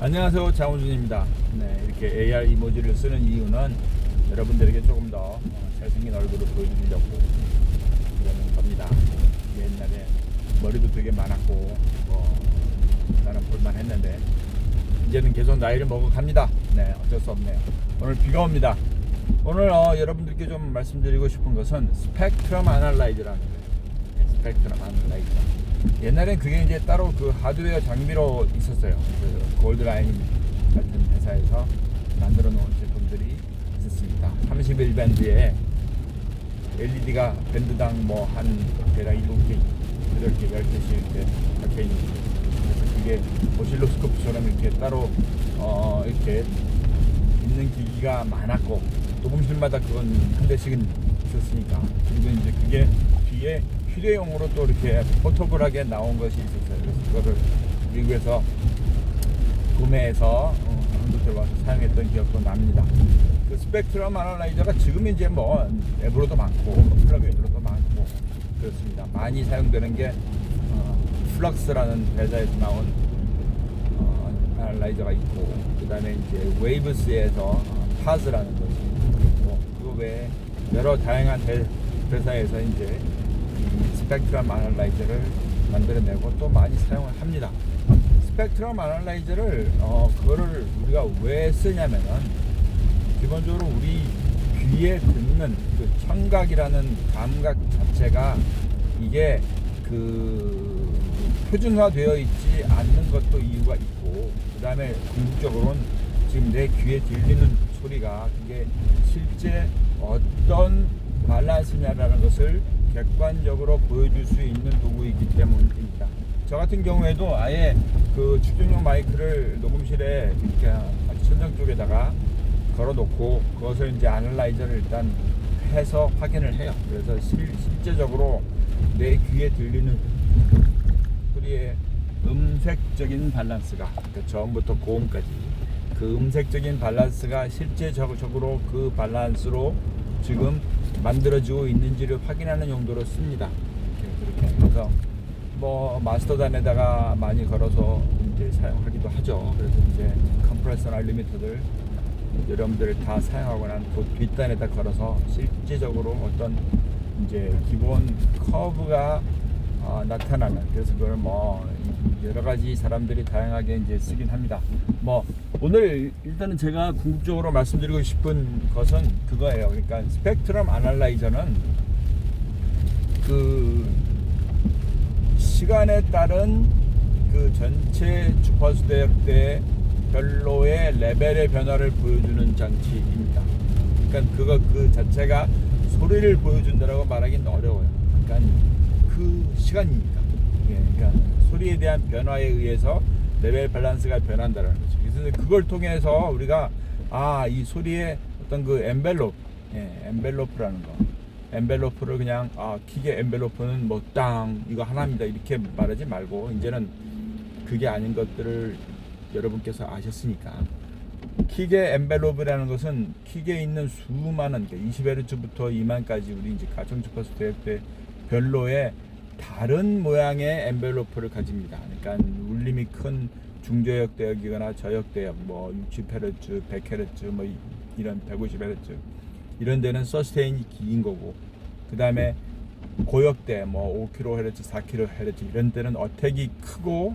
안녕하세요. 장호준입니다. 네, 이렇게 AR 이모지를 쓰는 이유는 여러분들에게 조금 더 어, 잘생긴 얼굴을 보여드리려고 그러는 겁니다. 옛날에 머리도 되게 많았고 뭐 나는 볼만했는데 이제는 계속 나이를 먹어갑니다. 네 어쩔 수 없네요. 오늘 비가 옵니다. 오늘 어, 여러분들께 좀 말씀드리고 싶은 것은 스펙트럼 아날라이저라는 거예요. 네, 스펙트럼 아날라이저 옛날엔 그게 이제 따로 그 하드웨어 장비로 있었어요. 그 골드라인 같은 회사에서 만들어 놓은 제품들이 있었습니다. 31 밴드에 LED가 밴드당 뭐 한 대략 7개, 8개, 10개씩 이렇게 박혀 있는 그래서 그게 오실로스코프처럼 이렇게 따로 어 이렇게 있는 기기가 많았고 녹음실마다 그건 한 대씩은 있었으니까 그리고 이제 그게 뒤에 휴대용으로 또 이렇게 포터블하게 나온 것이 있었어요. 그래서 그거를 미국에서 구매해서 어, 한국에 와서 사용했던 기억도 납니다. 그 스펙트럼 아날라이저가 지금 이제 뭐 앱으로도 많고 플러그인으로도 많고 그렇습니다. 많이 사용되는 게 어, 플럭스라는 회사에서 나온 어, 아날라이저가 있고 그 다음에 이제 웨이브스에서 어, 파즈라는 것이 있고 그 외에 여러 다양한 대, 회사에서 이제 이 스펙트럼 아날라이저를 만들어내고 또 많이 사용을 합니다. 스펙트럼 아날라이저를 어 그거를 우리가 왜 쓰냐면은 기본적으로 우리 귀에 듣는 그 청각이라는 감각 자체가 이게 그 표준화되어 있지 않는 것도 이유가 있고 그 다음에 궁극적으로는 지금 내 귀에 들리는 소리가 그게 실제 어떤 밸런스냐라는 것을 객관적으로 보여줄 수 있는 도구이기 때문입니다. 저 같은 경우에도 아예 그 축전용 마이크를 녹음실에 이렇게 천장 쪽에다가 걸어놓고 그것을 이제 아날라이저를 일단 해서 확인을 해요. 그래서 실, 실제적으로 내 귀에 들리는 소리의 음색적인 밸런스가 그러니까 저음부터 고음까지 그 음색적인 밸런스가 실제적으로 그 밸런스로 지금 만들어지고 있는지를 확인하는 용도로 씁니다. 그래서 뭐 마스터단에다가 많이 걸어서 이제 사용하기도 하죠. 그래서 이제 컴프레서 알리미터들 여러분들 다 사용하고 난 그 뒷단에다 걸어서 실제적으로 어떤 이제 기본 커브가 어, 나타나는 그래서 그걸 뭐 여러 가지 사람들이 다양하게 이제 쓰긴 합니다. 뭐 오늘 일단은 제가 궁극적으로 말씀드리고 싶은 것은 그거예요. 그러니까 스펙트럼 아날라이저는 그 시간에 따른 그 전체 주파수 대역대 별로의 레벨의 변화를 보여주는 장치입니다. 그러니까 그거 그 자체가 소리를 보여준다라고 말하기는 어려워요. 그러니까 그 시간이니까. 예, 그러니까 소리에 대한 변화에 의해서 레벨 밸런스가 변한다는 거죠. 그래서 그걸 통해서 우리가 아 이 소리의 어떤 그 엠벨롭, 예, 엠벨로프라는 거. 엠벨로프를 그냥 아 킥의 엠벨로프는 뭐 땅 이거 하나입니다 이렇게 말하지 말고 이제는 그게 아닌 것들을 여러분께서 아셨으니까 킥의 엠벨로브라는 것은 킥에 있는 수많은 20Hz부터 2만까지 우리 이제 가정 주파수 대역대 별로의 다른 모양의 엠벨로프를 가집니다. 그러니까 울림이 큰 중저역 대역이거나 저역 대역 뭐 60Hz, 100Hz 뭐 이- 이런 150Hz 이런 데는 서스테인이 긴 거고 그 다음에 고역대 뭐 5kHz, 4kHz 이런 데는 어택이 크고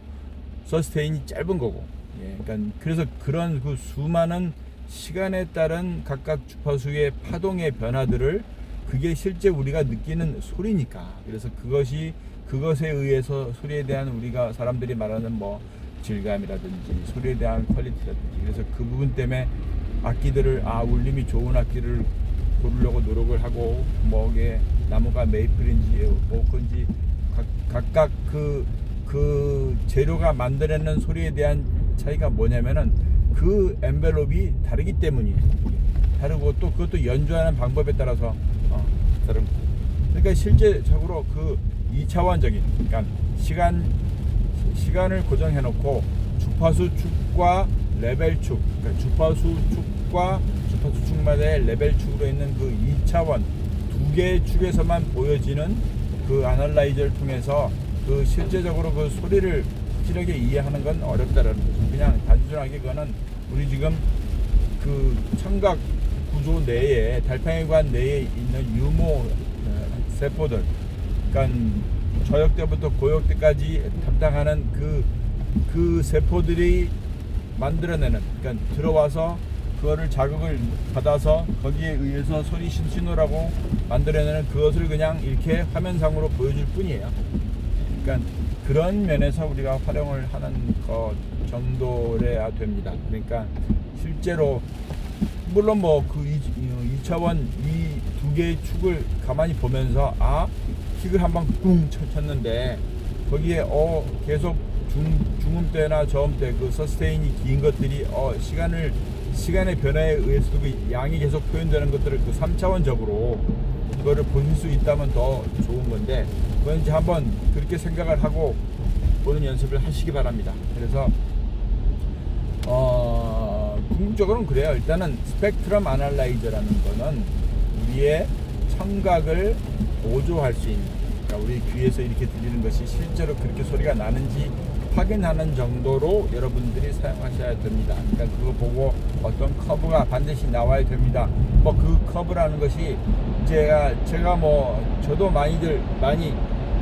서스테인이 짧은 거고 예, 그러니까 그래서 그런 그 수많은 시간에 따른 각각 주파수의 파동의 변화들을 그게 실제 우리가 느끼는 소리니까 그래서 그것이 그것에 의해서 소리에 대한 우리가 사람들이 말하는 뭐 질감이라든지 소리에 대한 퀄리티라든지 그래서 그 부분 때문에 악기들을 아 울림이 좋은 악기를 고르려고 노력을 하고 뭐게 나무가 메이플인지 오크인지 각, 각각 그, 그 재료가 만들어내는 소리에 대한 차이가 뭐냐면은 그 엔벨롭이 다르기 때문이에요. 다르고 또 그것도 연주하는 방법에 따라서 어, 거고. 그러니까 실제적으로 그 2차원적인 그러니까 시간 시간을 고정해 놓고 주파수 축과 레벨 축 그러니까 주파수 축과 주파수 축마다의 레벨 축으로 있는 그 2차원 두 개의 축에서만 보여지는 그 아날라이저를 통해서 그 실제적으로 그 소리를 확실하게 이해하는 건 어렵다라는 거죠. 그냥 단순하게 그거는 우리 지금 그 청각 구조 내에 달팽이관 내에 있는 유모 어, 세포들 그러니까 저역 때부터 고역 때까지 담당하는 그, 그 세포들이 만들어내는 그러니까 들어와서 그거를 자극을 받아서 거기에 의해서 소리 신- 신호라고 만들어내는 그것을 그냥 이렇게 화면상으로 보여줄 뿐이에요. 그러니까 그런 면에서 우리가 활용을 하는 것 정도래야 됩니다. 그러니까 실제로 물론 뭐 그 2차원 이 두 개의 축을 가만히 보면서 아 킥을 한번 꿍 쳐- 쳤는데 거기에 어 계속 중 중음대나 저음대 그 서스테인이 긴 것들이 어 시간을 시간의 변화에 의해서도 그 양이 계속 표현되는 것들을 그 3차원적으로 그거를 보실 수 있다면 더 좋은 건데 그건 이제 한번 그렇게 생각을 하고 보는 연습을 하시기 바랍니다. 그래서 어, 궁극적으로는 그래요. 일단은 스펙트럼 아날라이저라는 거는 우리의 청각을 보조할 수 있는, 그러니까 우리 귀에서 이렇게 들리는 것이 실제로 그렇게 소리가 나는지 확인하는 정도로 여러분들이 사용하셔야 됩니다. 그러니까 그거 보고 어떤 커브가 반드시 나와야 됩니다. 뭐 그 커브라는 것이 제가 제가 뭐 저도 많이들 많이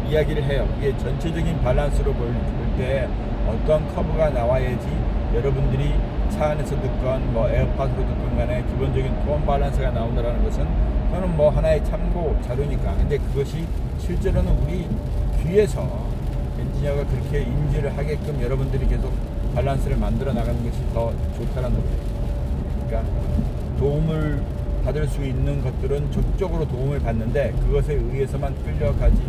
이야기를 해요. 이게 전체적인 밸런스로 볼 때 어떤 커브가 나와야지 여러분들이 차 안에서 듣건 뭐 에어팟으로 듣건 간에 기본적인 톤 밸런스가 나온다는 것은 그거는 뭐 하나의 참고 자료니까. 근데 그것이 실제로는 우리 귀에서 엔지니어가 그렇게 인지를 하게끔 여러분들이 계속 밸런스를 만들어 나가는 것이 더 좋다는 거예요. 그러니까 도움을 받을 수 있는 것들은 적극적으로 도움을 받는데 그것에 의해서만 끌려가지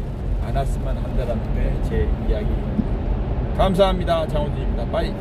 않았으면 한다는 게 제 이야기입니다. 감사합니다. 장호준입니다. 빠이.